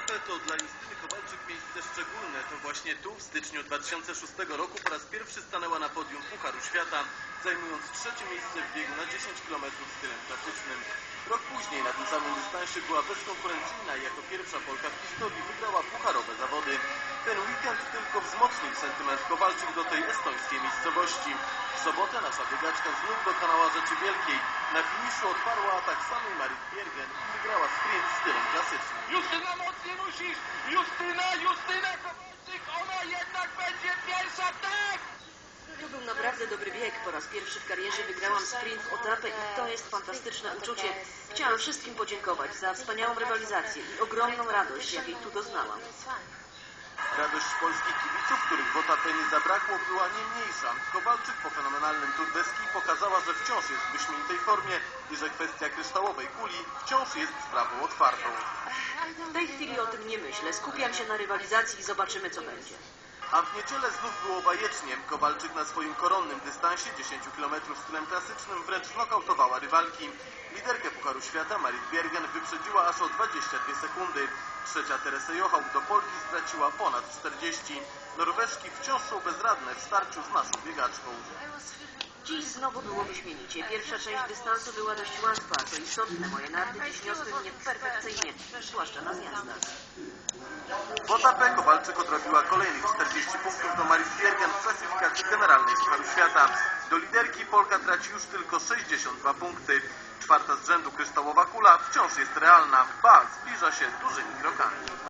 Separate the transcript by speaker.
Speaker 1: to dla Justyny Kowalczyk miejsce szczególne. To właśnie tu w styczniu 2006 roku po raz pierwszy stanęła na podium Pucharu Świata, zajmując trzecie miejsce w biegu na 10 km stylem klasycznym. Rok później na tym samym dystansie była bezkonkurencyjna i jako pierwsza Polka w historii wygrała pucharowe zawody. Ten weekend tylko wzmocnił sentyment Kowalczyk do tej estońskiej miejscowości. W sobotę nasza biegaczka znów dokonała rzeczy wielkiej. Na finiszu odparła atak samej Marit Biergen i wygrała sprint
Speaker 2: Justyna mocniej musisz! Justyna, Justyna Kowalczyk, ona jednak będzie pierwsza, tak!
Speaker 3: To był naprawdę dobry bieg. Po raz pierwszy w karierze wygrałam sprint w Otapę i to jest fantastyczne uczucie. Chciałam wszystkim podziękować za wspaniałą rywalizację i ogromną radość, jakiej tu doznałam.
Speaker 1: Radość polskich kibiców, Otapie nie zabrakło, była nie mniejsza. Kowalczyk po fenomenalnym tur deski pokazała, że wciąż jest w wyśmienitej formie i że kwestia kryształowej kuli wciąż jest sprawą otwartą.
Speaker 3: W tej chwili o tym nie myślę. Skupiam się na rywalizacji i zobaczymy, co będzie.
Speaker 1: A w niedzielę znów było bajecznie. Kowalczyk na swoim koronnym dystansie 10 km stylem klasycznym wręcz nokautowała rywalki. Liderkę Pucharu Świata Marit Biergen wyprzedziła aż o 22 sekundy. Trzecia Teresa Jochałk do Polki straciła ponad 40. Norweżki wciąż są bezradne w starciu z naszą biegaczką.
Speaker 3: Dziś znowu było wyśmienicie. Pierwsza część dystansu była dość łatwa, co istotne. Moje narty dziś niosły mnie perfekcyjnie, zwłaszcza na zjazdach.
Speaker 1: W Otapę Kowalczyk odrobiła kolejnych 40 punktów do Marit Biergen w klasyfikacji generalnej Pucharu Świata. Do liderki Polka traci już tylko 62 punkty. Czwarta z rzędu kryształowa kula wciąż jest realna, ba zbliża się dużymi krokami.